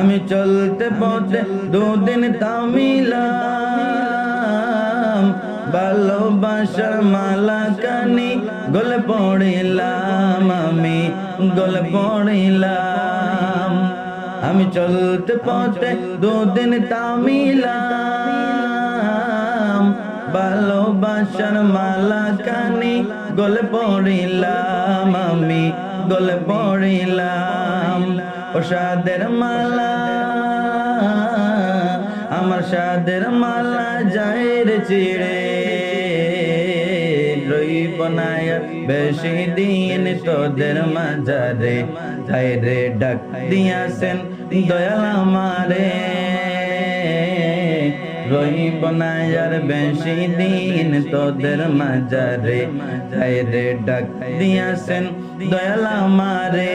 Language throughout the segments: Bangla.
আমি চলতে পথে দুদিন তামিলাম ভালোবাসার মালা কানি গলে পড়িলাম আমি, গলে পড়িলাম। আমি চলতে পথে দুদিন তামিলাম ভালোবাসার মালা কানি গলে পড়িলাম আমি, গলে পড়িলাম। সাদের মালা, আমার সাদের মালা যায় রে চিড়ে রইব না বেশি দিন তোদের মাঝারে। রে ডাক দিয়াছেন দয়াল আমারে, রইব না আর বেশি দিন তোদের মাঝারে। রে ডাক দিয়াছেন দয়াল আমারে।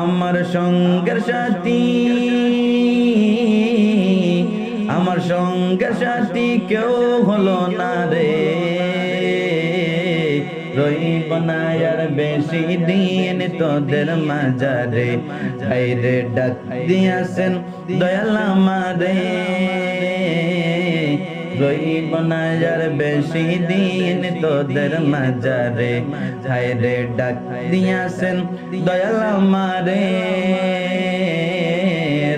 আমার সঙ্গের সাথী, আমার সঙ্গের সাথী কেউ হলো না রে। রইব না আর বেশি দিন তোদের হাইরে ডাক দিয়াছেন, দয়াল আমারে। রইব না আর বেশি দিন তোদের হায় রে ডাক দিয়াছেন দয়াল আমারে।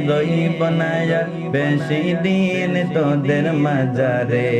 রইব না আর বেশি দিন তোদের মাঝারে